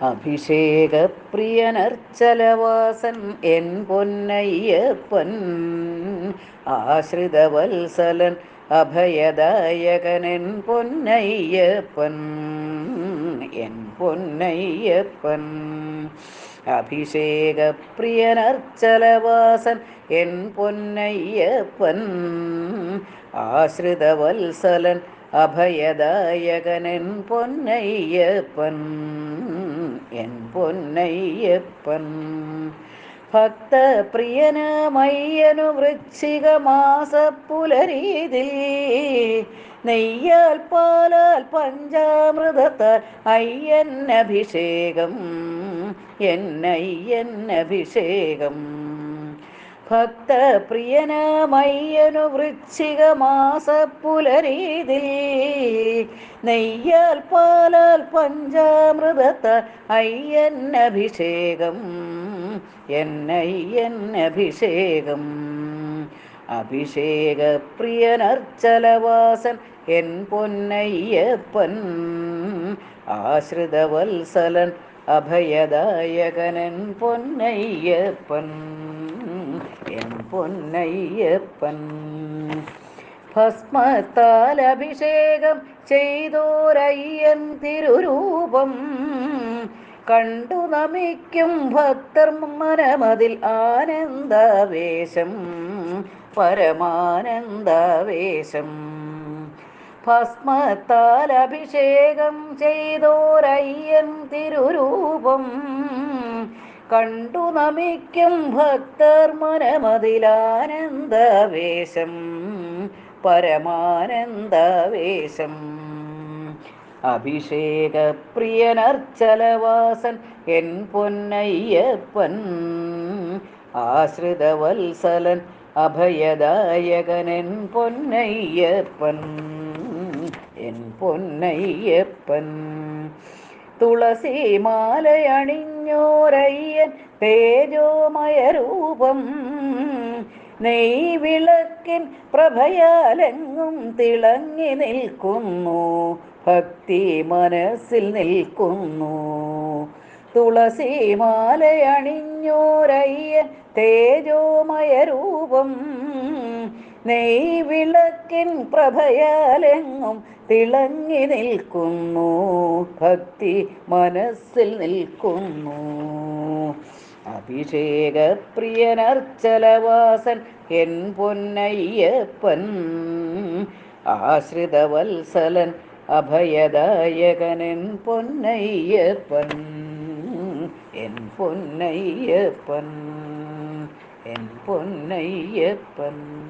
അഭിഷേകപ്രിയനർച്ചലവാസൻ എൻ പൊന്നയ്യപ്പൻ ആശ്രിതവത്സലൻ അഭയദായകനൻ പൊന്നയ്യപ്പൻ എൻ പൊന്നയ്യപ്പൻ. അഭിഷേകപ്രിയനർച്ചലവാസൻ എൻ പൊന്നയ്യപ്പൻ ആശ്രിതവത്സലൻ അഭയദായകനൻ പൊന്നയ്യപ്പൻ എൻ പൊന്നയ്യപ്പൻ ഭക്തപ്രിയനമയ്യനു വൃശ്ചിക മാസപ്പുലരീതിൽ നെയ്യാൽ പാലാൽ പഞ്ചാമൃതത്താൽ അയ്യൻ അഭിഷേകം എന്നയ്യൻ അഭിഷേകം ഭക്തപ്രിയനമയ്യനു വൃശ്ചിക മാസപ്പുലരീതിൽ നെയ്യാൽ പാലാൽ പഞ്ചാമൃതത്ത അയ്യൻ അഭിഷേകം എന്നയ്യൻ അഭിഷേകം അഭിഷേകപ്രിയനർച്ചലവാസൻ എൻ പൊന്നയ്യപ്പൻ ആശ്രിതവത്സലൻ അഭയദായകനൻ പൊന്നയ്യപ്പൻ. എൻ പൊന്നയ്യപ്പൻ ഭസ്മത്താൽ അഭിഷേകം ചെയ്തോരയ്യൻ തിരുരൂപം കണ്ടു നമിക്കും ഭക്തർ മനമതിൽ ആനന്ദവേശം പരമാനന്ദവേശം ഭസ്മത്താൽ അഭിഷേകം ചെയ്തോരയ്യൻ തിരുരൂപം കണ്ടു നമിക്കും ഭക്തർ മനമതിലാനന്ദവേശം പരമാനന്ദവേശം അഭിഷേകപ്രിയനർച്ചലവാസൻ എൻ പൊന്നയ്യപ്പൻ. ആശ്രിതവത്സലൻ അഭയദായകനൻ പൊന്നയ്യപ്പൻ. എൻ പൊന്നയ്യപ്പൻ. തുളസി മാലയണിഞ്ഞോരയ്യൻ തേജോമയ രൂപം നെയ് വിളക്കിൻ പ്രഭയാലെങ്ങും തിളങ്ങി നിൽക്കുന്നു ഭക്തി മനസ്സിൽ നിൽക്കുന്നു. തുളസി മാലയണിഞ്ഞോരയ്യൻ തേജോമയ രൂപം നെയ് വിളക്കിൻ പ്രഭയാലെങ്ങും തിളങ്ങി നിൽക്കുന്നു. ഭക്തി മനസ്സിൽ നിൽക്കുന്നു. അഭിഷേകപ്രിയനർച്ചലവാസൻ എൻ പൊന്നയ്യപ്പൻ. ആശ്രിതവത്സലൻ അഭയദായകനൻ പൊന്നയ്യപ്പൻ. എൻ പൊന്നയ്യപ്പൻ. എൻ പൊന്നയ്യപ്പൻ.